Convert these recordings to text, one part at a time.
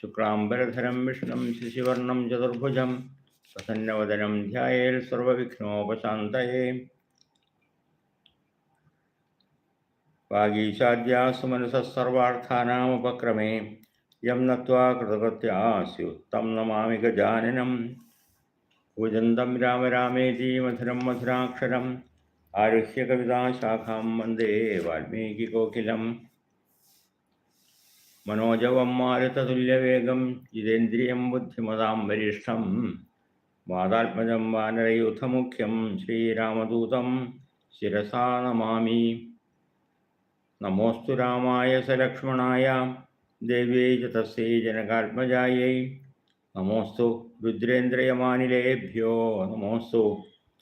शुक्लांबरधरम विष्णु शिशिवर्णम चतुर्भुज प्रसन्नवदनम ध्यानोपात वागीशाद्यासुमनसर्वार्थानामुपक्रमे यम नत्वा कृतकृत्या नमा गजाननम नमामि गजाननं। कूजन्तं राम रामेति मधुरं मधुराक्षरम्, आरुह्य कविताशाखां वंदे वाल्मीकिकोकिलम्। മനോജവം മാരുതതുല്യവേഗം ജിതേന്ദ്രിയം ബുദ്ധിമതാം വരിഷ്ഠം വാദാത്മജം വാനരയൂഥമുഖ്യം ശ്രീരാമദൂതം ശിരസാ നമാമി. നമോസ്തു രാമായ സലക്ഷ്മണായ ദേവ്യൈ തസ്യൈ ജനകാത്മജാयै നമോസ്തു രുദ്രേന്ദ്രയമാനിലേഭ്യോ നമോസ്തു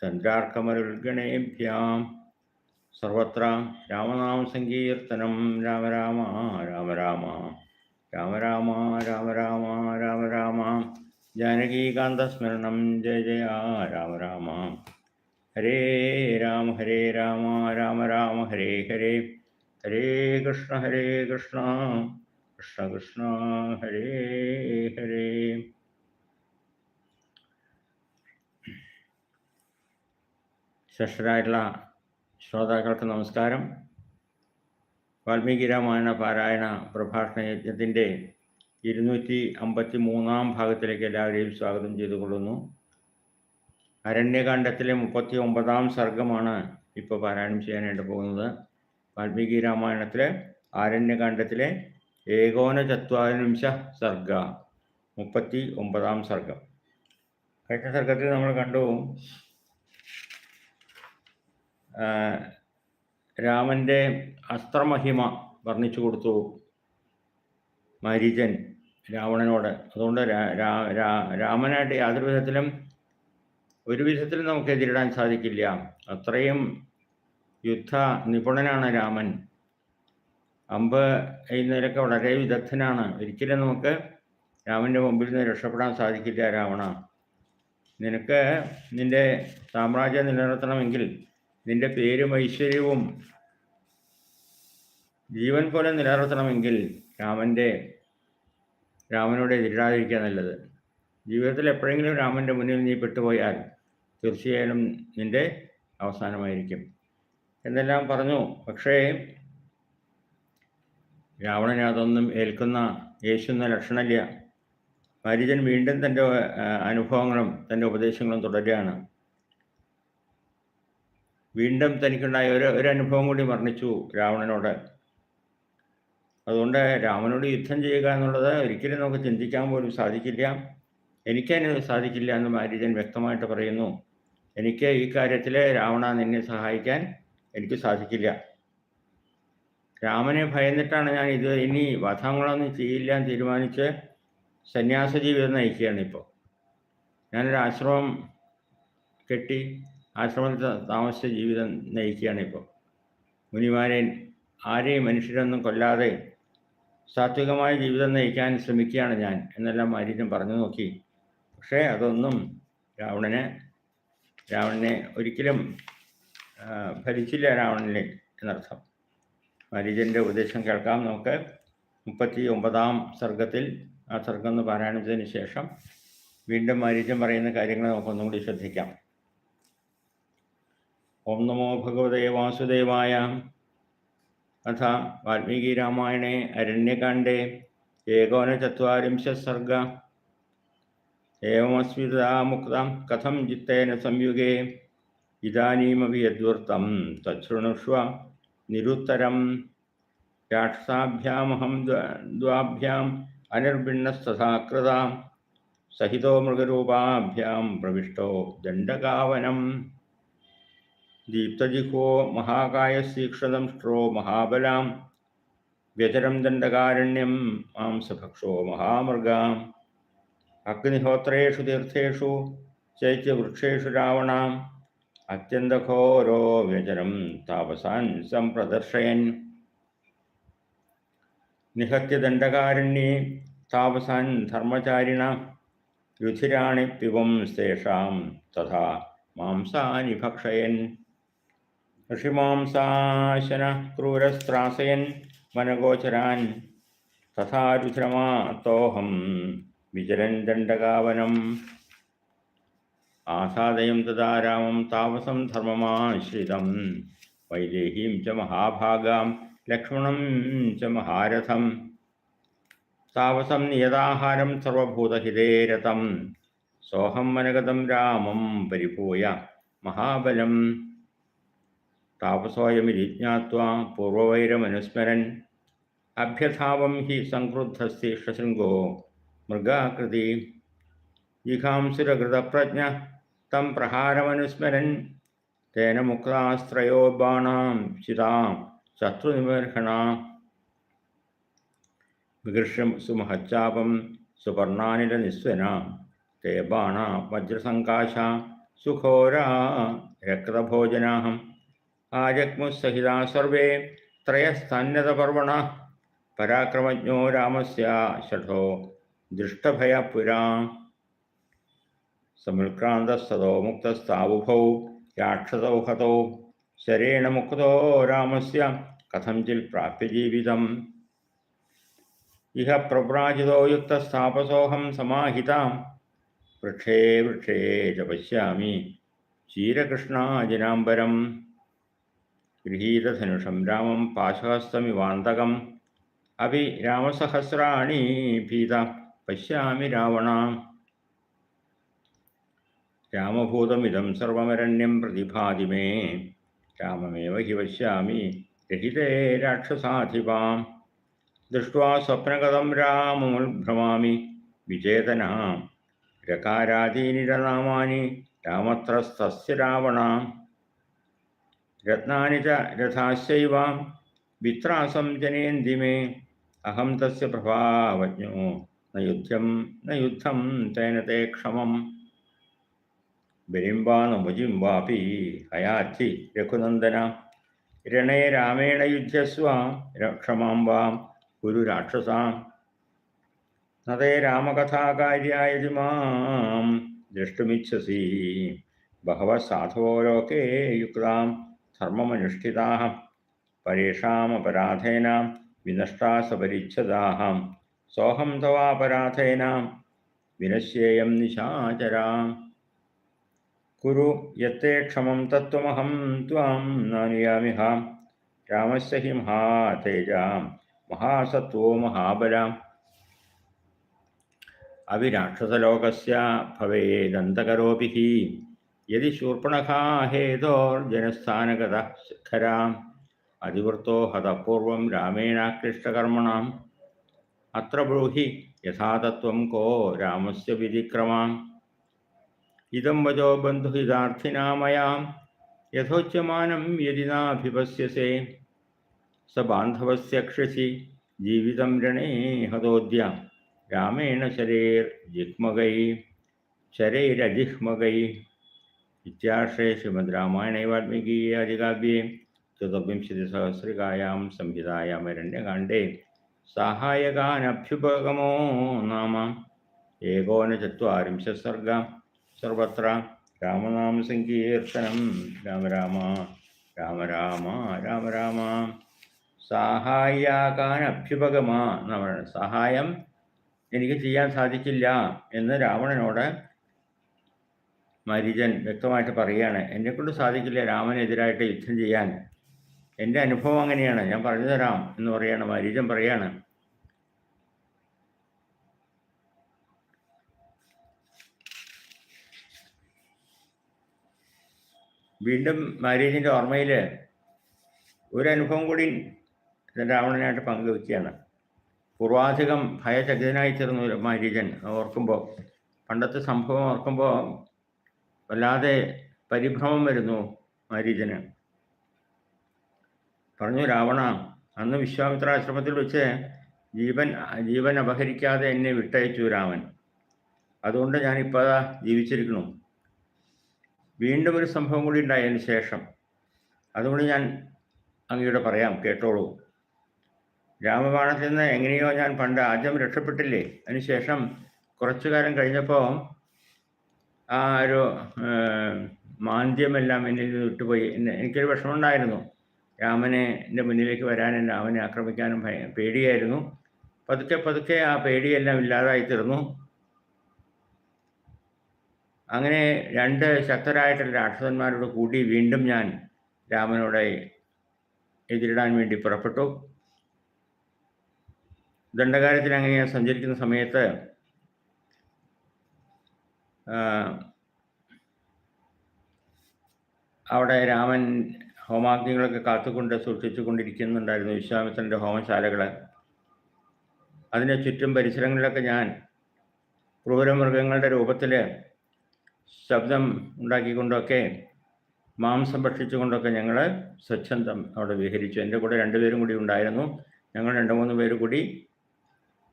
ചന്ദ്രാർക്കമരുൾഗണേഭ്യാം. സർവത്ര രാമനാമ സങ്കീർത്തനം രാമ രാമ രാമ രാമ. രാമ രാമ രാമ രാമ രാമ. രാമ ജാനകീകാന്തസ്മരണം ജയ ജയ രാമ രാമ. ഹരേ രാമ ഹരേ രാമ രാമ രാമ ഹരേ ഹരേ. ഹരേ കൃഷ്ണ ഹരേ കൃഷ്ണ. കൃഷ്ണ കൃഷ്ണ ഹരേ ഹരേ. ശ്രേഷ്ഠരായിട്ടുള്ള ശ്രോതാക്കൾക്ക് നമസ്കാരം. വാൽമീകി രാമായണ പാരായണ പ്രഭാഷണ യജ്ഞത്തിന്റെ ഇരുന്നൂറ്റി അമ്പത്തി മൂന്നാം ഭാഗത്തിലേക്ക് എല്ലാവരെയും സ്വാഗതം ചെയ്തുകൊള്ളുന്നു. അരണ്യകാണ്ഡത്തിലെ മുപ്പത്തി ഒമ്പതാം സർഗമാണ് ഇപ്പോൾ പാരായണം ചെയ്യാനായിട്ട് പോകുന്നത്. വാൽമീകി രാമായണത്തിലെ ആരണ്യകാന്ഡത്തിലെ ഏകോന ചത്വാരിംശ സർഗ മുപ്പത്തി ഒമ്പതാം സർഗം. കഴിഞ്ഞ സർഗത്തിൽ നമ്മൾ കണ്ടു രാമന്റെ അസ്ത്രമഹിമ വർണിച്ചു കൊടുത്തു മരീചൻ രാവണനോട്. അതുകൊണ്ട് രാമനായിട്ട് യാതൊരു വിധത്തിലും ഒരു വിധത്തിലും നമുക്ക് എതിരിടാൻ സാധിക്കില്ല. അത്രയും യുദ്ധ നിപുണനാണ് രാമൻ. അമ്പ് എഴുന്നേലൊക്കെ വളരെ വിദഗ്ധനാണ്. ഒരിക്കലും നമുക്ക് രാമന്റെ മുമ്പിൽ നിന്ന് രക്ഷപ്പെടാൻ സാധിക്കില്ല രാവണ. നിനക്ക് നിന്റെ സാമ്രാജ്യം നിലനിർത്തണമെങ്കിൽ നിന്റെ പേരും ഐശ്വര്യവും ജീവൻ പോലെ നിലനിർത്തണമെങ്കിൽ രാമന്റെ രാമനോട് എതിരാതിരിക്കുക നല്ലത്. ജീവിതത്തിൽ എപ്പോഴെങ്കിലും രാമന്റെ മുന്നിൽ നീ പെട്ടുപോയാൽ തീർച്ചയായും നിന്റെ അവസാനമായിരിക്കും. എന്നെല്ലാം പറഞ്ഞു. പക്ഷേ രാവണനെ അതൊന്നും ഏൽക്കുന്ന യേശുന്ന ലക്ഷണമില്ല. മരിജൻ വീണ്ടും തന്റെ അനുഭവങ്ങളും തന്റെ ഉപദേശങ്ങളും തുടരുകയാണ്. വീണ്ടും തനിക്കുണ്ടായ ഒരു ഒരു അനുഭവം കൂടി വർണിച്ചു രാവണനോട്. അതുകൊണ്ട് രാമനോട് യുദ്ധം ചെയ്യുക എന്നുള്ളത് ഒരിക്കലും നമുക്ക് ചിന്തിക്കാൻ പോലും സാധിക്കില്ല. എനിക്കതിന് സാധിക്കില്ല എന്ന് മാരീജൻ വ്യക്തമായിട്ട് പറയുന്നു. എനിക്ക് ഈ കാര്യത്തിൽ രാവണ നിന്നെ സഹായിക്കാൻ എനിക്ക് സാധിക്കില്ല. രാമനെ ഭയന്നിട്ടാണ് ഞാൻ ഇത് ഇനി വധങ്ങളൊന്നും ചെയ്യില്ല എന്ന് തീരുമാനിച്ച് സന്യാസ ജീവിതം നയിക്കുകയാണ് ഇപ്പോൾ. ഞാനൊരു ആശ്രമം കെട്ടി ആശ്രമത്തിൽ താമസിച്ച ജീവിതം നയിക്കുകയാണ് ഇപ്പോൾ മുനിമാരെ ആരെയും മനുഷ്യരൊന്നും കൊല്ലാതെ സാത്വികമായ ജീവിതം നയിക്കാൻ ശ്രമിക്കുകയാണ് ഞാൻ എന്നെല്ലാം മാരീജൻ പറഞ്ഞു നോക്കി. പക്ഷേ അതൊന്നും രാവണന് രാവണനെ ഒരിക്കലും ഫലിച്ചില്ല രാവണനെ എന്നർത്ഥം. മാരീജന്റെ ഉപദേശം കേൾക്കാം നമുക്ക്. മുപ്പത്തി ഒമ്പതാം സർഗത്തിൽ ആ സർഗം എന്ന് പാരായണത്തിന് ശേഷം വീണ്ടും മാരീജൻ പറയുന്ന കാര്യങ്ങൾ നമുക്കൊന്നും കൂടി ശ്രദ്ധിക്കാം. ഓം നമോ ഭഗവതേ വാസുദേവായ. അഥ വാൽമീകി രാമായണേ അരണ്യകാണ്ഡേ ഏകോനചത്വാരിംശ സർഗ. ഏവമസ്മിതാ മുക്തം കഥം ജിത്തേന സംയുഗേ. ഇതാനീമപി യദ്വൃത്തം തച്ഛൃണുഷ്വ നിരുത്തരം. രാക്ഷസാഭ്യാമഹം ദ്വ- ദ്വാഭ്യാം അനിർഭിണ്ണസ്തഥാകൃതാം സഹിതോ മൃഗരൂപാഭ്യാം പ്രവിഷ്ടോ ദണ്ഡകാവനം. ദീപ്തജിഹ്വോ മഹാകായശീക്ഷദംഷ്ട്രോ മഹാബലാം വ്യചരം ദണ്ഡകാരണ്യം മാംസഭക്ഷോ മഹാമൃഗാം. അഗ്നിഹോത്രേഷു തീർത്ഥേഷു ചൈത്യവൃക്ഷേഷു രാവണാം. അത്യന്തഘോരോ വ്യചരം താപസാൻ സംപ്രദർശയൻ നിഹത്യ ദണ്ഡകാരണ്യേ താപസാൻ ധർമ്മചാരിണ. രുധിരാണി പിവം ശേഷാം തഥാ മാംസാനി ഭക്ഷയൻ ഋഷിമാംസാശന ക്രൂരസ്ത്രാസയൻ വനഗോചരാൻ. തഥാരുശ്രമാത്തോഹം വിചരൻ ദണ്ഡകാവനം. ആസാദയം തഥാ താപസം ധർമ്മമാശ്രിതം. വൈദേഹീം ച മഹാഭാഗാം ലക്ഷ്മണം ച മഹാരഥം. താപസം നിയതാഹാരം സർവഭൂതഹിതേരഥം സോഹം വനഗതം രാമം പരിഭൂയ മഹാബലം താപസോയമിരിജ്ഞാത്വാ പൂർവവൈരമനുസ്മരൻ. അഭ്യഥാവം ഹി സംക്രുദ്ധസ്തീക്ഷശൃംഗോ മൃഗാകൃതി. ജിഘാംസുരകൃതപ്രജ്ഞ തം പ്രഹാരമനുസ്മരൻ. തേന മുക്താസ്ത്രയോ ബാണാം ചിതാം ശത്രുനിമർഹണാം വികൃഷ്യം സുമഹച്ചാപം സുപർണാനിലനിസ്വന തേ ബാണ വജ്രസങ്കാശ സുഘോരാ രക്തഭോജനാഹം. ആജഗ്മുസഹിതാ സർവേ ത്രയസ്തന്നതപർവണ പരാക്രമജ്ഞോ രാമസ്യ ഷഠോ ദൃഷ്ടഭയപുരാ സമുൽക്രാന്തസ്തോ മുക്തസ്ഥാവുഭൗ രാക്ഷസൗ ഹതോ ശരേണ മുക്തോ രാമസ്യ കഥഞ്ചിൽ പ്രാപ്യ ജീവിതം. ഇഹ പ്രവ്രാജിതോ യുക്തസ്ഥാപസോഹം സമാഹിതാം വൃക്ഷേ വൃക്ഷേ ച പശ്യാമി ചീരകൃഷ്ണാജനാംബരം ഗൃഹീതധനുഷം രാമം പാശഹസ്തമിവാന്തകം അഭി രാമസഹസ്രാണി ഭീത പശ്യാമി രാവണ രാമഭൂതമിതം സർവമരണ്യം പ്രതിഭാതി മേ രാമമേവ ഹി പശ്യാമി രഹിതേ രാക്ഷസാധിപാം ദൃഷ്ട്വാ സ്വപ്നഗതം രാമമുൽഭ്രമാമി വിചേതന രകാരാദീനിരനാമാനി രാമത്രസ്തസ്യ രാവണ രത്നാനി ച രഥാശൈവാം വിത്രാസം ജനേന്തി മേ. അഹം തസ്യ പ്രഭാവജ്ഞോ. ന യുദ്ധം ന യുദ്ധം തേന തേ ക്ഷമം. ബലിംബാ നുജിം വാപി ഹയാച്ചി രഘുനന്ദന. രണേ രാമേണ യുദ്ധസ്വ ക്ഷമാം വാം കുരു രാക്ഷസാം നതേ രാമകഥാകാര്യായതി മാം ദ്രഷ്ടുമിച്ഛസി. ബഹവ സാധവോ ലോകേ യുക്താം. ധർമ്മമനുഷ്ഠിതാः പരേഷാമപരാധേന വിനഷ്ടാ സപരിച്ഛദാः സോഹം തവാപരാധേന വിനശ്യേയം നിശാചരാം കുരു യത്തെ ക്ഷമം തത്വമഹം ത്വാം നാനുയാമിഹ രാമസ്യ ഹി മഹാതേജാം മഹാസത്വോ മഹാബലാം അവിരാക്ഷസലോകസ്യ ഭവേദന്തകരോപി ഹി यदि शूर्पणखा हेतोर्जनस्थानगतः शिखराम् अधिवृत्तो हतपूर्वं अत्र ब्रूहि यथातत्व को राम से विधिक्रमा इदम वजो बन्धुहितार्थिना मैया यथोच्यम यदि नाभिपश्यसे। स बांधव से क्षसि जीवित रणे हतोद्य शरीर शरैर्जिह्मगै, शरैरजिह्मगै। രാമായണേ വാൽമീകീയ അധികാവ്യേ ചതുർവിംശതിസഹസ്രികായാം സംഹിതായാം അരണ്യകാണ്ഡേ സാഹായകാനഭ്യുപഗമോ നാമ ഏകോനചത്വാരിംശത് സർഗ സർവത്ര രാമനാമസങ്കീർത്തനം രാമ രാമ രാമ രാമ രാമ രാമ സഹായാകാനഭ്യുപഗമ എന്നാ പറയുന്നത് സഹായം എനിക്ക് ചെയ്യാൻ സാധിക്കില്ല എന്ന് രാവണനോട് മരിജൻ വ്യക്തമായിട്ട് പറയുകയാണ് എന്നെക്കൊണ്ട് സാധിക്കില്ല രാമനെതിരായിട്ട് യുദ്ധം ചെയ്യാൻ. എന്റെ അനുഭവം അങ്ങനെയാണ്. ഞാൻ പറഞ്ഞു തരാം എന്ന് പറയാണ് മരീചൻ പറയാണ്. വീണ്ടും മാരീജിന്റെ ഓർമ്മയിൽ ഒരു അനുഭവം കൂടി രാവണനായിട്ട് പങ്കുവെക്കുകയാണ്. പൂർവാധികം ഭയചകിതനായി തീർന്നു മാരീജൻ ഓർക്കുമ്പോൾ പണ്ടത്തെ സംഭവം ഓർക്കുമ്പോൾ വല്ലാതെ പരിഭ്രമം വരുന്നു മരീചന് പറഞ്ഞു രാവണ അന്ന് വിശ്വാമിത്രാശ്രമത്തിൽ വെച്ച് ജീവൻ ജീവൻ അപഹരിക്കാതെ എന്നെ വിട്ടയച്ചു രാമൻ. അതുകൊണ്ട് ഞാൻ ഞാനിപ്പോൾ ജീവിച്ചിരിക്കുന്നു. വീണ്ടും ഒരു സംഭവം കൂടി ഉണ്ടായതിന് ശേഷം അതുകൊണ്ട് ഞാൻ അങ്ങയുടെ പറയാം കേട്ടോളൂ. രാമബാണത്തിൽ നിന്ന് എങ്ങനെയോ ഞാൻ പണ്ട് ആദ്യം രക്ഷപ്പെട്ടില്ലേ? അതിനുശേഷം കുറച്ചു കാലം കഴിഞ്ഞപ്പോൾ ആ ഒരു മാന്ദ്യമെല്ലാം എന്നിൽ വിട്ടുപോയി. എനിക്കൊരു വിഷമമുണ്ടായിരുന്നു. രാമനെ എന്റെ മുന്നിലേക്ക് വരാനും രാമനെ ആക്രമിക്കാനും ഭയ പേടിയായിരുന്നു. പതുക്കെ പതുക്കെ ആ പേടിയെല്ലാം ഇല്ലാതായി തീർന്നു. അങ്ങനെ രണ്ട് ശക്തരായിട്ടുള്ള രാക്ഷസന്മാരോട് കൂടി വീണ്ടും ഞാൻ രാമനോട് എതിരിടാൻ വേണ്ടി പുറപ്പെട്ടു. ദണ്ഡകാരത്തിൽ അങ്ങനെ ഞാൻ സഞ്ചരിക്കുന്ന സമയത്ത് അവിടെ രാമൻ ഹോമാഗ്നികളൊക്കെ കാത്തുകൊണ്ട് സൂക്ഷിച്ചു കൊണ്ടിരിക്കുന്നുണ്ടായിരുന്നു വിശ്വാമിത്രന്റെ ഹോമശാലകൾ അതിന് ചുറ്റും പരിസരങ്ങളിലൊക്കെ ഞാൻ ക്രൂരമൃഗങ്ങളുടെ രൂപത്തിൽ ശബ്ദം ഉണ്ടാക്കിക്കൊണ്ടൊക്കെ മാംസം ഭക്ഷിച്ചുകൊണ്ടൊക്കെ ഞങ്ങൾ സ്വച്ഛന്തം അവിടെ വിഹരിച്ചു. എന്റെ കൂടെ രണ്ടുപേരും കൂടി ഉണ്ടായിരുന്നു. ഞങ്ങൾ രണ്ട് മൂന്ന് പേര് കൂടി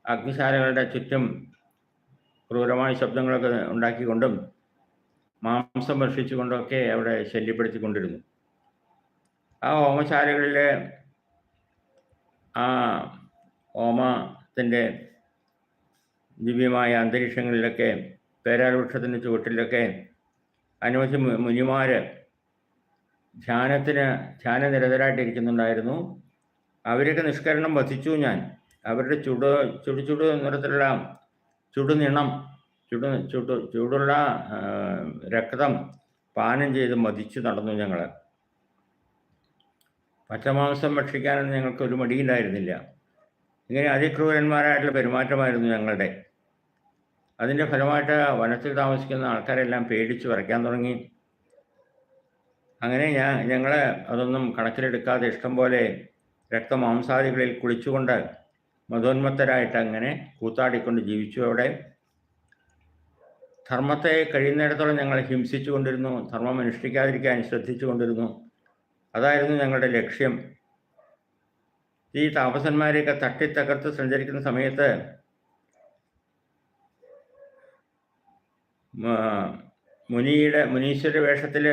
അഗ്നിശാലകളുടെ ചുറ്റും ക്രൂരമായ ശബ്ദങ്ങളൊക്കെ ഉണ്ടാക്കിക്കൊണ്ടും മാംസം ഭക്ഷിച്ചുകൊണ്ടൊക്കെ അവിടെ ശല്യപ്പെടുത്തിക്കൊണ്ടിരുന്നു. ആ ഹോമശാലകളിലെ ആ ഹോമത്തിന്റെ ദിവ്യമായ അന്തരീക്ഷങ്ങളിലൊക്കെ പേരാൽവൃക്ഷത്തിന്റെ ചുവട്ടിലൊക്കെ അനവധി മുനിമാർ ധ്യാനത്തിന് ധ്യാനനിരതരായിട്ടിരിക്കുന്നുണ്ടായിരുന്നു അവരൊക്കെ നിഷ്കരണം വധിച്ചു ഞാൻ. അവരുടെ ചുടു ചുടു ചുടു നിറത്തിലുള്ള ചുടുനിണം ചുടു ചുടു ചൂടുള്ള രക്തം പാനം ചെയ്ത് മതിച്ചു നടന്നു ഞങ്ങൾ പച്ചമാംസം ഭക്ഷിക്കാനൊന്നും ഞങ്ങൾക്ക് ഒരു മടിയില്ലായിരുന്നില്ല. ഇങ്ങനെ അതിക്രൂരന്മാരായിട്ടുള്ള പെരുമാറ്റമായിരുന്നു ഞങ്ങളുടെ. അതിന്റെ ഫലമായിട്ട് വനത്തിൽ താമസിക്കുന്ന ആൾക്കാരെല്ലാം പേടിച്ച് വരയ്ക്കാൻ തുടങ്ങി. അങ്ങനെ ഞാൻ ഞങ്ങൾ അതൊന്നും കണക്കിലെടുക്കാതെ ഇഷ്ടം പോലെ രക്തമാംസാദികളിൽ കുളിച്ചുകൊണ്ട് മതോന്മത്തരായിട്ട് അങ്ങനെ കൂത്താടിക്കൊണ്ട് ജീവിച്ചു. അവിടെ ധർമ്മത്തെ കഴിയുന്നിടത്തോളം ഞങ്ങൾ ഹിംസിച്ചു കൊണ്ടിരുന്നു ധർമ്മം അനുഷ്ഠിക്കാതിരിക്കാൻ ശ്രദ്ധിച്ചു കൊണ്ടിരുന്നു. അതായിരുന്നു ഞങ്ങളുടെ ലക്ഷ്യം. ഈ താപസന്മാരെയൊക്കെ തട്ടിത്തകർത്ത് സഞ്ചരിക്കുന്ന സമയത്ത് മുനിയുടെ മുനീശ്വര വേഷത്തിൽ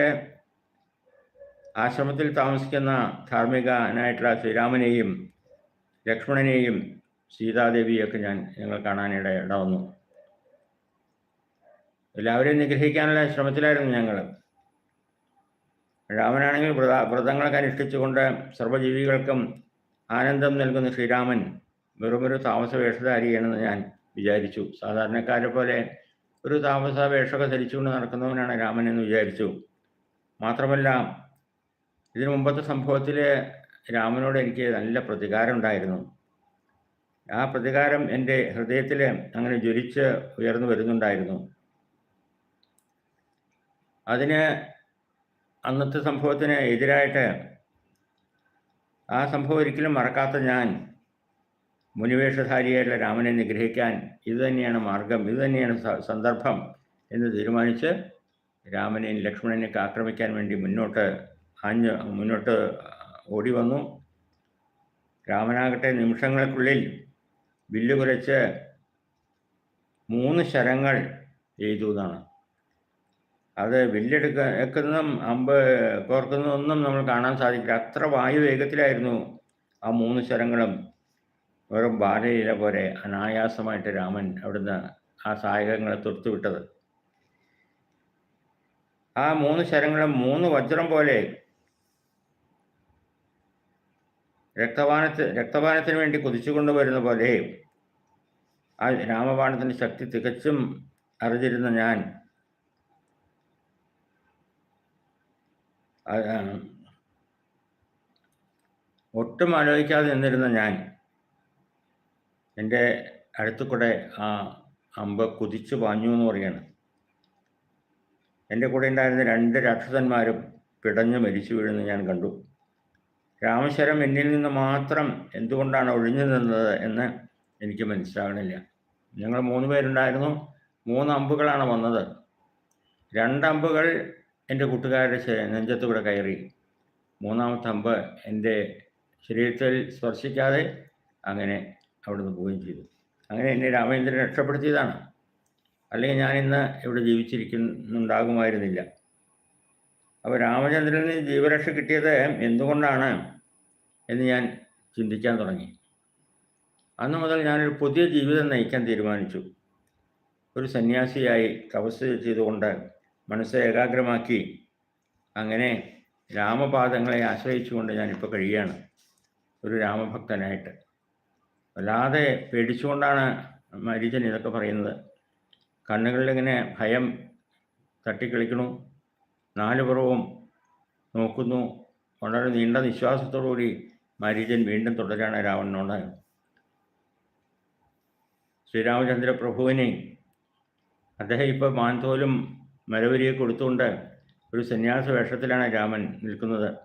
ആശ്രമത്തിൽ താമസിക്കുന്ന ധാർമ്മികനായിട്ടുള്ള ശ്രീരാമനെയും ലക്ഷ്മണനെയും സീതാദേവിയൊക്കെ ഞാൻ ഞങ്ങൾ കാണാനിട ഇട വന്നു എല്ലാവരെയും നിഗ്രഹിക്കാനുള്ള ശ്രമത്തിലായിരുന്നു ഞങ്ങൾ. രാമനാണെങ്കിൽ വ്രത വ്രതങ്ങളൊക്കെ അനുഷ്ഠിച്ചുകൊണ്ട് സർവജീവികൾക്കും ആനന്ദം നൽകുന്ന ശ്രീരാമൻ വെറുമൊരു താമസ വേഷധാരിയാണെന്ന് ഞാൻ വിചാരിച്ചു. സാധാരണക്കാരെ പോലെ ഒരു താമസ വേഷമൊക്കെ ധരിച്ചുകൊണ്ട് നടക്കുന്നവനാണ് രാമൻ എന്ന് വിചാരിച്ചു. മാത്രമല്ല ഇതിനു മുമ്പത്തെ സംഭവത്തിൽ രാമനോട് എനിക്ക് നല്ല പ്രതികാരം ഉണ്ടായിരുന്നു ആ പ്രതികാരം എന്റെ ഹൃദയത്തിൽ അങ്ങനെ ജ്വലിച്ച് ഉയർന്നു വരുന്നുണ്ടായിരുന്നു. അതിന് അന്നത്തെ സംഭവത്തിന് എതിരായിട്ട് ആ സംഭവം ഒരിക്കലും മറക്കാത്ത ഞാൻ മുനിവേഷധാരിയായിട്ടുള്ള രാമനെ നിഗ്രഹിക്കാൻ ഇതുതന്നെയാണ് മാർഗം ഇതുതന്നെയാണ് സന്ദർഭം എന്ന് തീരുമാനിച്ച് രാമനെയും ലക്ഷ്മണനെയൊക്കെ ആക്രമിക്കാൻ വേണ്ടി മുന്നോട്ട് ആഞ്ഞ് മുന്നോട്ട് ഓടി വന്നു രാമനാകട്ടെ നിമിഷങ്ങൾക്കുള്ളിൽ വില്ല് കുരച്ച് മൂന്ന് ശരങ്ങൾ എഴുതു എന്നാണ്. അത് വില്ലെടുക്ക അമ്പ് കോർക്കുന്നതൊന്നും നമ്മൾ കാണാൻ സാധിക്കില്ല. അത്ര വായു വേഗത്തിലായിരുന്നു ആ മൂന്ന് ശരങ്ങളും. വെറും ബാലയില പോലെ അനായാസമായിട്ട് രാമൻ അവിടുന്ന് ആ സായകങ്ങളെ തൊടുത്തുവിട്ടത് ആ മൂന്ന് ശരങ്ങളും മൂന്ന് വജ്രം പോലെ രക്തപാനത്ത് രക്തപാനത്തിന് വേണ്ടി കുതിച്ചുകൊണ്ട് വരുന്ന പോലെ ആ രാമബാണത്തിന്റെ ശക്തി തികച്ചും അറിഞ്ഞിരുന്ന ഞാൻ ഒട്ടും ആലോചിക്കാതെ നിന്നിരുന്ന ഞാൻ എന്റെ അടുത്തു കൂടെ ആ അമ്പ് കുതിച്ചു പാഞ്ഞു എന്ന് പറയാണ് എന്റെ കൂടെ ഉണ്ടായിരുന്ന രണ്ട് രാക്ഷസന്മാരും പിടഞ്ഞു മരിച്ചു വീഴുന്നത് ഞാൻ കണ്ടു. രാമശരം എന്നിൽ നിന്ന് മാത്രം എന്തുകൊണ്ടാണ് ഒഴിഞ്ഞു നിന്നത് എന്ന് എനിക്ക് മനസ്സിലാകണില്ല. ഞങ്ങൾ മൂന്ന് പേരുണ്ടായിരുന്നു. മൂന്ന് അമ്പുകളാണ് വന്നത്. രണ്ടമ്പുകൾ എന്റെ കൂട്ടുകാരുടെ നെഞ്ചത്ത് കൂടെ കയറി. മൂന്നാമത്തെ അമ്പ് എന്റെ ശരീരത്തിൽ സ്പർശിക്കാതെ അങ്ങനെ അവിടുന്ന് പോവുകയും ചെയ്തു. അങ്ങനെ എന്നെ രാമേന്ദ്രൻ രക്ഷപ്പെടുത്തിയതാണ്. അല്ലെങ്കിൽ ഞാൻ ഇവിടെ ജീവിച്ചിരിക്കുന്നുണ്ടാകുമായിരുന്നില്ല. അപ്പോൾ രാമചന്ദ്രന് ജീവരക്ഷ കിട്ടിയത് എന്തുകൊണ്ടാണ് എന്ന് ഞാൻ ചിന്തിക്കാൻ തുടങ്ങി. അന്ന് മുതൽ ഞാനൊരു പുതിയ ജീവിതം നയിക്കാൻ തീരുമാനിച്ചു. ഒരു സന്യാസിയായി തപസ് ചെയ്തുകൊണ്ട് മനസ്സ് ഏകാഗ്രമാക്കി അങ്ങനെ രാമപാദങ്ങളെ ആശ്രയിച്ചുകൊണ്ട് ഞാനിപ്പോൾ കഴിയുകയാണ്. ഒരു രാമഭക്തനായിട്ട്. വല്ലാതെ പേടിച്ചുകൊണ്ടാണ് മരീചൻ ഇതൊക്കെ പറയുന്നത്. കണ്ണുകളിലിങ്ങനെ ഭയം തട്ടിക്കളിക്കണു നാല് പുറവും നോക്കുന്നു. വളരെ നീണ്ട നിശ്വാസത്തോടുകൂടി മരീചൻ വീണ്ടും തുടരാണ് രാവണനോട്. ശ്രീരാമചന്ദ്ര പ്രഭുവിനെ അദ്ദേഹം ഇപ്പോൾ മാൻതോലും മരവരിയെ കൊടുത്തുകൊണ്ട് ഒരു സന്യാസ വേഷത്തിലാണ് രാമൻ നിൽക്കുന്നത്.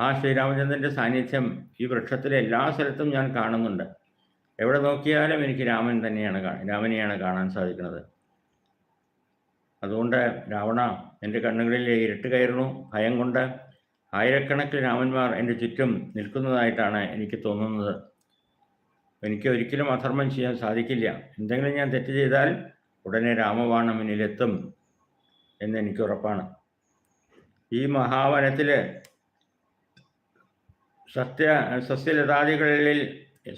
ആ ശ്രീരാമചന്ദ്രന്റെ സാന്നിധ്യം ഈ വൃക്ഷത്തിലെ എല്ലാ സ്ഥലത്തും ഞാൻ കാണുന്നുണ്ട്. എവിടെ നോക്കിയാലും എനിക്ക് രാമൻ തന്നെയാണ് രാമനെയാണ് കാണാൻ സാധിക്കുന്നത്. അതുകൊണ്ട് രാവണ എന്റെ കണ്ണുകളിലെ ഇരുട്ട് കയറുന്നു. ഭയം കൊണ്ട് ആയിരക്കണക്കിന് രാമന്മാർ എന്റെ ചുറ്റും നിൽക്കുന്നതായിട്ടാണ് എനിക്ക് തോന്നുന്നത്. എനിക്ക് ഒരിക്കലും അധർമ്മം ചെയ്യാൻ സാധിക്കില്ല. എന്തെങ്കിലും ഞാൻ തെറ്റ് ചെയ്താൽ ഉടനെ രാമബാണം മുന്നിലെത്തും എന്ന് എനിക്ക് ഉറപ്പാണ്. ഈ മഹാവനത്തിൽ സത്യ സസ്യലതാദികളിൽ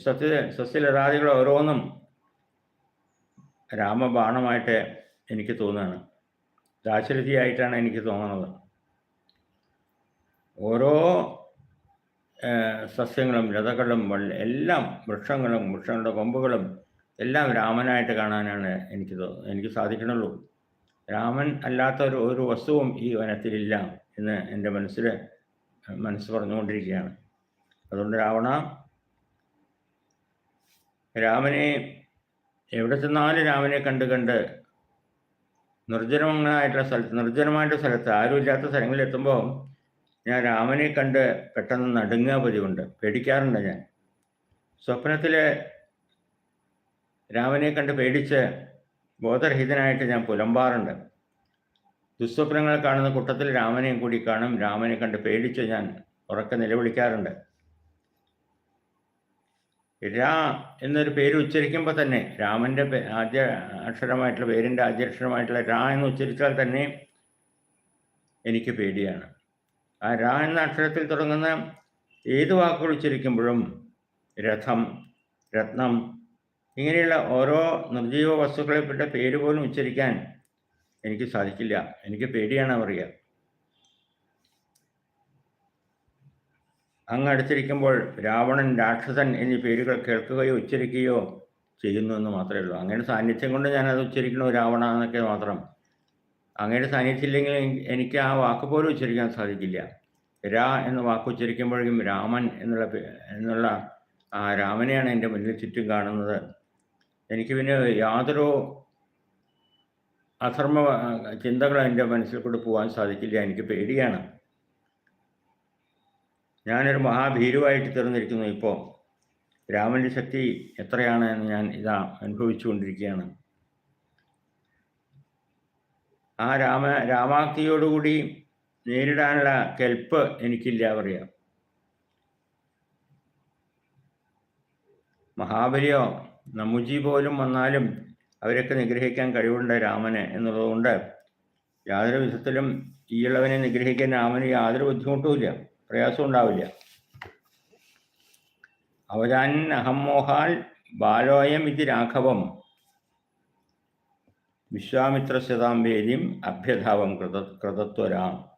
സത്യ സസ്യലതാദികൾ ഓരോന്നും രാമബാണമായിട്ട് എനിക്ക് തോന്നുകയാണ്. ദാശരഥിയായിട്ടാണ് എനിക്ക് തോന്നുന്നത്. ഓരോ സസ്യങ്ങളും ലതകളും എല്ലാം വൃക്ഷങ്ങളും വൃക്ഷങ്ങളുടെ കൊമ്പുകളും എല്ലാം രാമനായിട്ട് കാണാനാണ് എനിക്ക് എനിക്ക് സാധിക്കണുള്ളൂ. രാമൻ അല്ലാത്ത ഒരു ഒരു വസ്തുവും ഈ വനത്തിലില്ല എന്ന് എന്റെ മനസ്സിൽ മനസ്സ് പറഞ്ഞുകൊണ്ടിരിക്കുകയാണ്. അതുകൊണ്ട് രാവണ രാമനെ എവിടെ ചെന്നാലും രാമനെ കണ്ട് കണ്ട് നിർജനമായിട്ടുള്ള സ്ഥലത്ത് നിർജനമായിട്ടുള്ള സ്ഥലത്ത് ആരുമില്ലാത്ത സ്ഥലങ്ങളിൽ എത്തുമ്പോൾ ഞാൻ രാമനെ കണ്ട് പെട്ടെന്ന് നടുങ്ങുക പതിവുണ്ട്. പേടിക്കാറുണ്ട് ഞാൻ. സ്വപ്നത്തിൽ രാമനെ കണ്ട് പേടിച്ച് ബോധരഹിതനായിട്ട് ഞാൻ പുലമ്പാറുണ്ട്. ദുസ്വപ്നങ്ങൾ കാണുന്ന കൂട്ടത്തിൽ രാമനെയും കൂടി കാണും. രാമനെ കണ്ട് പേടിച്ച് ഞാൻ ഉറക്കെ നിലവിളിക്കാറുണ്ട്. രാ എന്നൊരു പേര് ഉച്ചരിക്കുമ്പോൾ തന്നെ രാമന്റെ ആദ്യ അക്ഷരമായിട്ടുള്ള പേരിന്റെ ആദ്യ അക്ഷരമായിട്ടുള്ള രാ എന്ന് ഉച്ചരിച്ചാൽ തന്നെ എനിക്ക് പേടിയാണ്. ആ രാ എന്ന അക്ഷരത്തിൽ തുടങ്ങുന്ന ഏത് വാക്കുകൾ ഉച്ചരിക്കുമ്പോഴും രഥം രത്നം ഇങ്ങനെയുള്ള ഓരോ നിർജീവ വസ്തുക്കളെപ്പെട്ട പേര് പോലും ഉച്ചരിക്കാൻ എനിക്ക് സാധിക്കില്ല. എനിക്ക് പേടിയാണ് പറയുക അങ്ങ് അടുത്തിരിക്കുമ്പോൾ രാവണൻ രാക്ഷസൻ എന്നീ പേരുകൾ കേൾക്കുകയോ ഉച്ചരിക്കുകയോ ചെയ്യുന്നു എന്ന് മാത്രമേ ഉള്ളൂ. അങ്ങയുടെ സാന്നിധ്യം കൊണ്ട് ഞാനത് ഉച്ചരിക്കണോ രാവണ എന്നൊക്കെ മാത്രം. അങ്ങയുടെ സാന്നിധ്യം ഇല്ലെങ്കിൽ എനിക്ക് ആ വാക്ക് പോലും ഉച്ചരിക്കാൻ സാധിക്കില്ല. രാ എന്ന വാക്ക് ഉച്ചരിക്കുമ്പോഴേക്കും രാമൻ എന്നുള്ള എന്നുള്ള ആ രാമനെയാണ് എന്റെ മുന്നിൽ ചുറ്റും കാണുന്നത്. എനിക്ക് പിന്നെ യാതൊരു അധർമ്മ ചിന്തകളും എന്റെ മനസ്സിൽ കൂടെ പോകാൻ സാധിക്കില്ല. എനിക്ക് പേടിയാണ്. ഞാനൊരു മഹാഭീരുവായിട്ട് തീർന്നിരിക്കുന്നു ഇപ്പോൾ രാമന്റെ ശക്തി എത്രയാണ് എന്ന് ഞാൻ ഇതാ അനുഭവിച്ചുകൊണ്ടിരിക്കുകയാണ്. ആ രാമ രാമാക്തിയോടുകൂടി നേരിടാനുള്ള കെൽപ്പ് എനിക്കില്ല പറയാം. മഹാബലിയോ നമുജി പോലും വന്നാലും അവരൊക്കെ നിഗ്രഹിക്കാൻ കഴിവുണ്ട് രാമന് എന്നുള്ളതുകൊണ്ട് യാതൊരു വിധത്തിലും ഈയുള്ളവനെ നിഗ്രഹിക്കാൻ രാമന് യാതൊരു ബുദ്ധിമുട്ടുമില്ല. പ്രയാസവും ഉണ്ടാവില്ല. അവരാൻ അഹമ്മോഹാൽ ബാലോയം ഇത് രാഘവം. വിശ്വാമിത്ര വിശ്വാമിത്രശതാംബേരിയും അഭ്യധാവം കൃത കൃതത്വരാം.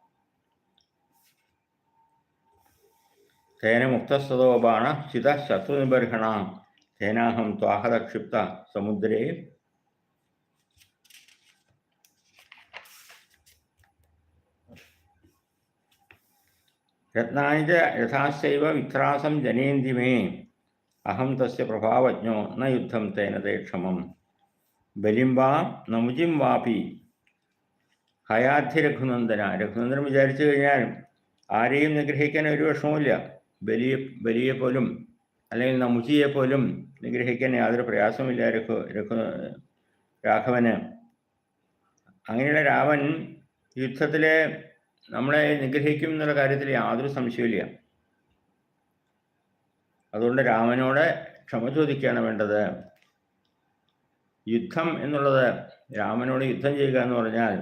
തേന മുക്തസ്തോപാണ ചിത ശത്രുനിബർഹണ. തേനാഹം ത്വാഹതക്ഷിപ്ത സമുദ്രേ രത്നാനി യഥാശൈവ വിത്രാസം ജനേന്തി മേ അഹം തസ്യ പ്രഭാവജ്ഞോ ന യുദ്ധം തേന തേ ബലിം വാ നമുജിം വാപി ഹയാധി രഘുനന്ദന രഘുനന്ദൻ വിചാരിച്ചു കഴിഞ്ഞാൽ ആരെയും നിഗ്രഹിക്കാൻ ഒരു വിഷമവുമില്ല ബലിയെ ബലിയെ പോലും അല്ലെങ്കിൽ നമുജിയെ പോലും നിഗ്രഹിക്കാൻ യാതൊരു പ്രയാസമില്ല രഘു രഘു രാഘവന്. അങ്ങനെയുള്ള രാവൻ യുദ്ധത്തിലെ നമ്മളെ നിഗ്രഹിക്കും എന്നുള്ള കാര്യത്തിൽ യാതൊരു സംശയമില്ല അതുകൊണ്ട് രാമനോട് ക്ഷമ ചോദിക്കുകയാണ് വേണ്ടത്. യുദ്ധം എന്നുള്ളത് രാമനോട് യുദ്ധം ചെയ്യുക എന്ന് പറഞ്ഞാൽ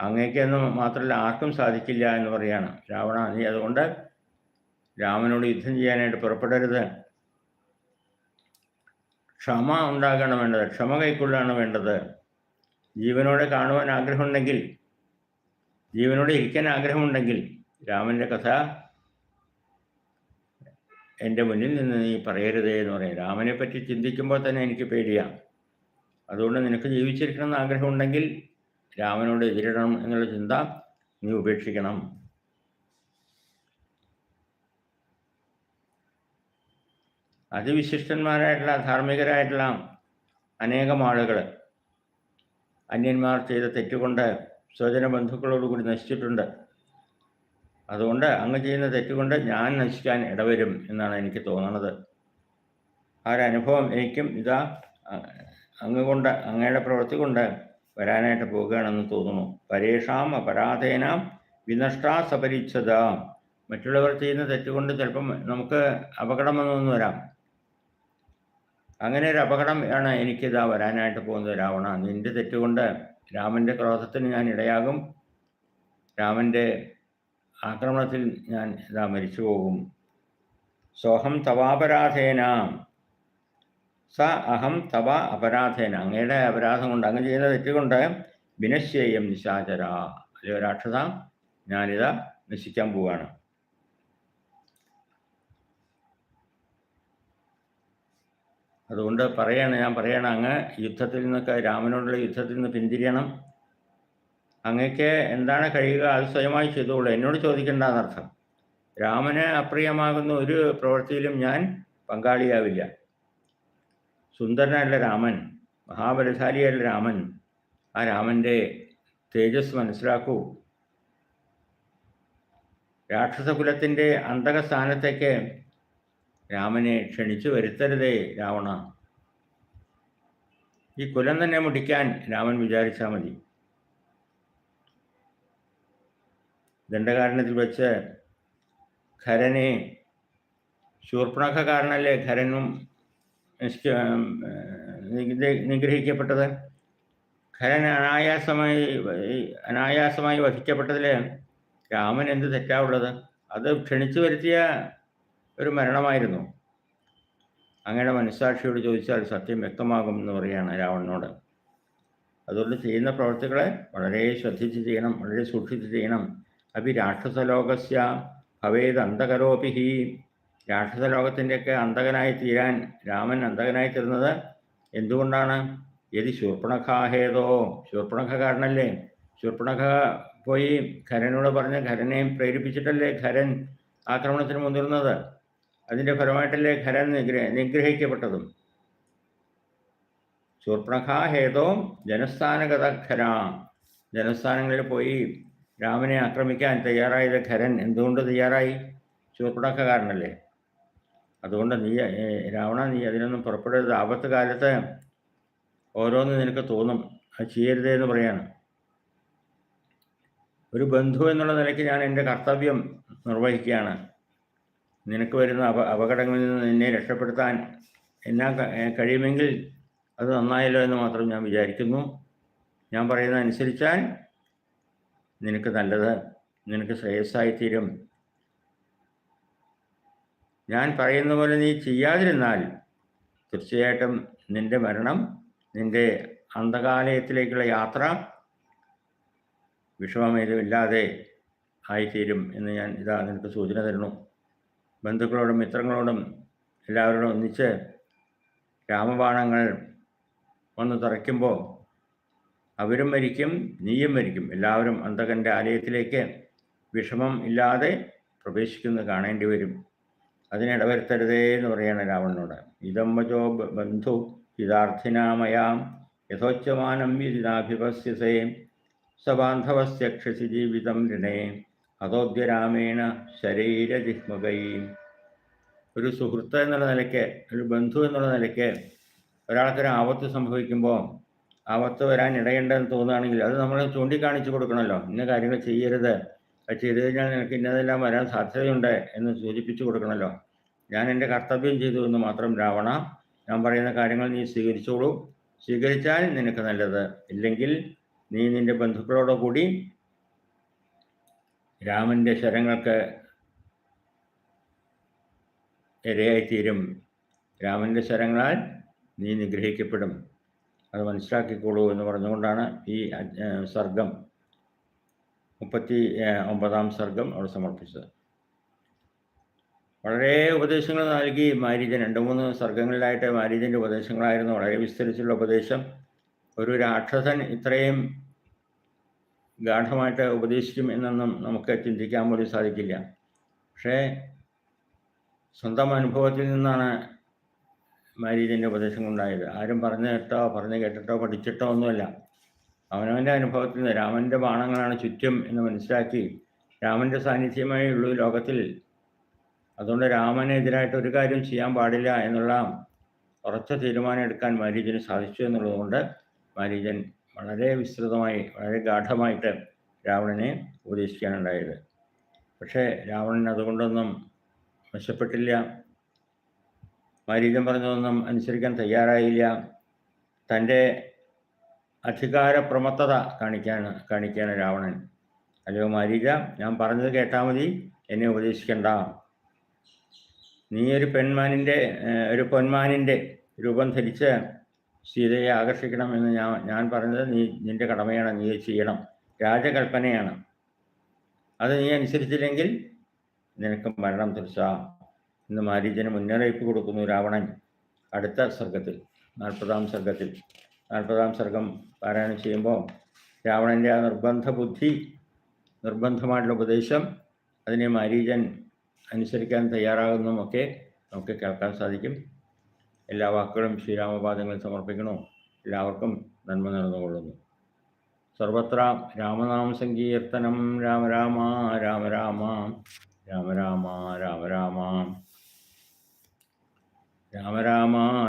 അങ്ങേക്കെന്ന് മാത്രമല്ല ആർക്കും സാധിക്കില്ല എന്ന് പറയാണ് രാവണ. നീ അതുകൊണ്ട് രാമനോട് യുദ്ധം ചെയ്യാനായിട്ട് പുറപ്പെടരുത്. ക്ഷമ ഉണ്ടാകണം വേണ്ടത് ക്ഷമ കൈക്കൊള്ളാണ് വേണ്ടത്. ജീവനോടെ കാണുവാൻ ആഗ്രഹമുണ്ടെങ്കിൽ ജീവനോടെ ഇരിക്കാൻ ആഗ്രഹമുണ്ടെങ്കിൽ രാമന്റെ കഥ എന്റെ മുന്നിൽ നിന്ന് നീ പറയരുതേ എന്ന് പറയും. രാമനെ പറ്റി ചിന്തിക്കുമ്പോൾ തന്നെ എനിക്ക് പേടിയാണ് അതുകൊണ്ട് നിനക്ക് ജീവിച്ചിരിക്കണം എന്ന് ആഗ്രഹമുണ്ടെങ്കിൽ രാമനോട് എതിരിടണം എന്നുള്ള ചിന്ത നീ ഉപേക്ഷിക്കണം. അതിവിശിഷ്ടന്മാരായിട്ടുള്ള ധാർമ്മികരായിട്ടുള്ള അനേകം ആളുകൾ അന്യന്മാർ ചെയ്ത തെറ്റുകൊണ്ട് സ്വജന ബന്ധുക്കളോടുകൂടി നശിച്ചിട്ടുണ്ട്. അതുകൊണ്ട് അങ്ങ് ചെയ്യുന്ന തെറ്റുകൊണ്ട് ഞാൻ നശിക്കാൻ ഇടവരും എന്നാണ് എനിക്ക് തോന്നുന്നത് ആ ഒരു അനുഭവം എനിക്കും ഇതാ അങ്ങ് കൊണ്ട് അങ്ങയുടെ പ്രവൃത്തി കൊണ്ട് വരാനായിട്ട് പോവുകയാണെന്ന് തോന്നുന്നു. പരേഷാം അപരാധേനാം വിനഷ്ടാ സപരിച്ഛത. മറ്റുള്ളവർ ചെയ്യുന്ന തെറ്റുകൊണ്ട് ചിലപ്പം നമുക്ക് അപകടം വന്നൊന്നും വരാം. അങ്ങനെ ഒരു അപകടം ആണ് എനിക്കിതാ വരാനായിട്ട് പോകുന്നത് രാവണ. നിന്റെ തെറ്റുകൊണ്ട് രാമന്റെ ക്രോധത്തിന് ഞാൻ ഇടയാകും. രാമന്റെ ആക്രമണത്തിൽ ഞാൻ ഇതാ മരിച്ചു പോകും. സോഹം തവാപരാധേന സ അഹം തവ അപരാധേന. അങ്ങയുടെ അപരാധം കൊണ്ട് അങ്ങ് ചെയ്യുന്ന തെറ്റുകൊണ്ട് വിനശ്യേയം നിശാചര. അല്ലയോ രാക്ഷസ ഞാനിതാ നശിക്കാൻ പോവാണ്. അതുകൊണ്ട് പറയാണ് ഞാൻ പറയണം അങ്ങ് യുദ്ധത്തിൽ നിന്നൊക്കെ രാമനോടുള്ള യുദ്ധത്തിൽ നിന്ന് പിന്തിരിയണം. അങ്ങക്ക് എന്താണ് കഴിയുക? അത് സ്വയമായി ചെയ്തോളൂ. എന്നോട് ചോദിക്കേണ്ട എന്നർത്ഥം രാമന് അപ്രിയമാകുന്ന ഒരു പ്രവൃത്തിയിലും ഞാൻ പങ്കാളിയാവില്ല. സുന്ദരനല്ല രാമൻ മഹാബലശാലിയല്ല രാമൻ ആ രാമന്റെ തേജസ് മനസ്സിലാക്കൂ. രാക്ഷസകുലത്തിന്റെ അന്തകസ്ഥാനത്തേക്ക് രാമനെ ക്ഷണിച്ചു വരുത്തരുതേ രാവണ. ഈ കുലം തന്നെ മുടിക്കാൻ രാമൻ വിചാരിച്ചാൽ മതി. ദണ്ഡകാരണത്തിൽ വെച്ച് ഖരനെ ശൂർപ്പണഖ കാരണല്ലേ ഖരനും നിഗ്രഹിക്കപ്പെട്ടത്? ഖരൻ അനായാസമായി അനായാസമായി വധിക്കപ്പെട്ടതിൽ രാമൻ എന്ത് തെറ്റാവുള്ളത് അത് ക്ഷണിച്ചു വരുത്തിയ ഒരു മരണമായിരുന്നു. അങ്ങയുടെ മനസ്സാക്ഷിയോട് ചോദിച്ചാൽ സത്യം വ്യക്തമാകും എന്ന് പറയുകയാണ് രാവണനോട്. അതുകൊണ്ട് ചെയ്യുന്ന പ്രവർത്തികളെ വളരെ ശ്രദ്ധിച്ച് ചെയ്യണം വളരെ സൂക്ഷിച്ച് ചെയ്യണം. അഭി രാക്ഷസലോകസ്യ ഭവേത് അന്ധകരോപിഹി രാക്ഷസലോകത്തിന്റെയൊക്കെ അന്ധകനായി തീരാൻ രാമൻ അന്ധകനായി തീർന്നത് എന്തുകൊണ്ടാണ്? യതി ശൂർപ്പണഖാഹേതോ. ശൂർപ്പണഖ കാരണല്ലേ ശൂർപ്പണഖ പോയി ഖരനോട് പറഞ്ഞ് ഖരനെ പ്രേരിപ്പിച്ചിട്ടല്ലേ ഖരൻ ആക്രമണത്തിന് മുതിർന്നത്? അതിന്റെ ഖര നിഗ്രഹ നിഗ്രഹിക്കപ്പെട്ടതും. ശൂർപ്പണഖാഹേതോ ജനസ്ഥാനഗത ഖര ജനസ്ഥാനങ്ങളിൽ പോയി രാമനെ ആക്രമിക്കാൻ തയ്യാറായത് ഖരൻ എന്തുകൊണ്ട് തയ്യാറായി? കാരണല്ലേ അതുകൊണ്ട് നീ രാവണ നീ അതിനൊന്നും പുറപ്പെടരുത്. ആപത്ത് കാലത്ത് ഓരോന്ന് നിനക്ക് തോന്നും. അത് ചെയ്യരുതേ എന്ന് പറയാണ്. ഒരു ബന്ധു എന്നുള്ള നിലയ്ക്ക് ഞാൻ എന്റെ കർത്തവ്യം നിർവഹിക്കുകയാണ്. നിനക്ക് വരുന്ന അപ അപകടങ്ങളിൽ നിന്ന് നിന്നെ രക്ഷപ്പെടുത്താൻ എന്നാ കഴിയുമെങ്കിൽ അത് നന്നായല്ലോ എന്ന് മാത്രം ഞാൻ വിചാരിക്കുന്നു. ഞാൻ പറയുന്ന അനുസരിച്ചാൽ നിനക്ക് നല്ലത് നിനക്ക് ശ്രേയസ്സായിത്തീരും ഞാൻ പറയുന്ന പോലെ നീ ചെയ്യാതിരുന്നാൽ തീർച്ചയായിട്ടും നിന്റെ മരണം നിന്റെ അന്ധകാലയത്തിലേക്കുള്ള യാത്ര വിഷമമേതുമില്ലാതെ ആയിത്തീരും എന്ന് ഞാൻ ഇതാ നിനക്ക് സൂചന തരുന്നു. ബന്ധുക്കളോടും മിത്രങ്ങളോടും എല്ലാവരോടും ഒന്നിച്ച് രാമബാണങ്ങൾ വന്ന് തറയ്ക്കുമ്പോൾ അവരും മരിക്കും നീയും മരിക്കും. എല്ലാവരും അന്തകന്റെ ആലയത്തിലേക്ക് വിഷമം ഇല്ലാതെ പ്രവേശിക്കുന്നത് കാണേണ്ടി വരും. അതിനിടവരുത്തരുതേ എന്ന് പറയുകയാണ് രാവണനോട്. ഇതം വചോ ബന്ധു ഹിതാർത്ഥിനാമയാം യഥോച്ചമാനം വിദിനാഭിപസ്യസേ സബാന്ധവസ്യക്ഷസി ജീവിതം ഋണേ അതോദ്യരാമേണ ശരീരജിഹ്മകൈ. ഒരു സുഹൃത്ത് എന്നുള്ള നിലയ്ക്ക് ഒരു ബന്ധു എന്നുള്ള നിലയ്ക്ക് ഒരാൾക്കൊരു ആപത്ത് സംഭവിക്കുമ്പോൾ ആപത്ത് വരാൻ ഇടയുണ്ടെന്ന് തോന്നുകയാണെങ്കിൽ അത് നമ്മൾ ചൂണ്ടിക്കാണിച്ചു കൊടുക്കണമല്ലോ. ഇന്ന കാര്യങ്ങൾ ചെയ്യരുത്. അത് ചെയ്തു കഴിഞ്ഞാൽ നിനക്ക് ഇന്നതെല്ലാം വരാൻ സാധ്യതയുണ്ട് എന്ന് സൂചിപ്പിച്ചു കൊടുക്കണമല്ലോ. ഞാൻ എന്റെ കർത്തവ്യം ചെയ്തു എന്ന് മാത്രം രാവണ ഞാൻ പറയുന്ന കാര്യങ്ങൾ നീ സ്വീകരിച്ചോളൂ. സ്വീകരിച്ചാൽ നിനക്ക് നല്ലത്. ഇല്ലെങ്കിൽ നീ നിന്റെ ബന്ധുക്കളോട് കൂടി രാമന്റെ ശരങ്ങൾക്ക് ഇരയായിത്തീരും. രാമന്റെ ശരങ്ങളാൽ നീ നിഗ്രഹിക്കപ്പെടും. അത് മനസ്സിലാക്കിക്കോളൂ എന്ന് പറഞ്ഞുകൊണ്ടാണ് ഈ സർഗം മുപ്പത്തി ഒമ്പതാം സർഗം അവിടെ സമർപ്പിച്ചത്. വളരെ ഉപദേശങ്ങൾ നൽകി മാരീജൻ രണ്ട് മൂന്ന് സർഗങ്ങളിലായിട്ട് മാരീജന്റെ ഉപദേശങ്ങളായിരുന്നു. വളരെ വിസ്തരിച്ചുള്ള ഉപദേശം. ഒരു രാക്ഷസൻ ഇത്രയും ഗാഠമായിട്ട് ഉപദേശിക്കും എന്നൊന്നും നമുക്ക് ചിന്തിക്കാൻ പോലും സാധിക്കില്ല. പക്ഷേ സ്വന്തം അനുഭവത്തിൽ നിന്നാണ് മാരീജന്റെ ഉപദേശങ്ങൾ ഉണ്ടായത്. ആരും പറഞ്ഞു കേട്ടോ പറഞ്ഞു കേട്ടിട്ടോ പഠിച്ചിട്ടോ ഒന്നുമല്ല. അവനവന്റെ അനുഭവത്തിൽ നിന്ന് രാമന്റെ ബാണങ്ങളാണ് ചുറ്റും എന്ന് മനസ്സിലാക്കി രാമന്റെ സാന്നിധ്യമായി ഉള്ളൂ ലോകത്തിൽ. അതുകൊണ്ട് രാമനെതിരായിട്ട് ഒരു കാര്യം ചെയ്യാൻ പാടില്ല എന്നുള്ള ഉറച്ച തീരുമാനം എടുക്കാൻ മാരീജന് സാധിച്ചു എന്നുള്ളതുകൊണ്ട് മാരീജൻ വളരെ വിസ്തൃതമായി വളരെ ഗാഠമായിട്ട് രാവണനെ ഉപദേശിക്കാനുണ്ടായത്. പക്ഷേ രാവണൻ അതുകൊണ്ടൊന്നും മെച്ചപ്പെട്ടില്ല മാരീജൻ പറഞ്ഞതൊന്നും അനുസരിക്കാൻ തയ്യാറായില്ല. തന്റെ അധികാരപ്രമത്തത കാണിക്കാണ് കാണിക്കുകയാണ് രാവണൻ. അല്ലയോ മാരീച ഞാൻ പറഞ്ഞത് കേട്ടാൽ മതി. എന്നെ ഉപദേശിക്കണ്ട. നീ ഒരു പെൺമാനിന്റെ ഒരു പൊന്മാനിന്റെ രൂപം ധരിച്ച് സീതയെ ആകർഷിക്കണം എന്ന് ഞാൻ ഞാൻ പറഞ്ഞത് നീ നിന്റെ കടമയാണ് നീ ചെയ്യണം. രാജകൽപ്പനയാണ്. അത് നീ അനുസരിച്ചില്ലെങ്കിൽ നിനക്ക് മരണം തീർച്ച ഇന്ന് മാരീജന് മുന്നറിയിപ്പ് കൊടുക്കുന്നു രാവണൻ അടുത്ത സർഗത്തിൽ നാൽപ്പതാം സർഗത്തിൽ നാൽപ്പതാം സർഗം പാരായണം ചെയ്യുമ്പോൾ രാവണന്റെ ആ നിർബന്ധ ബുദ്ധി നിർബന്ധമായിട്ടുള്ള ഉപദേശം അതിനെ മാരീജൻ അനുസരിക്കാൻ തയ്യാറാകുന്നതുമൊക്കെ നമുക്ക് കേൾക്കാൻ സാധിക്കും. എല്ലാ വാക്കുകളും ശ്രീരാമപാദങ്ങളിൽ സമർപ്പിക്കണോ? എല്ലാവർക്കും നന്മ നടന്നുകൊള്ളുന്നു സർവത്ര രാമനാമ സങ്കീർത്തനം. രാമ രാമ രാമ രാമ രാമ രാമ രാമ രാമ. രാമ രാമ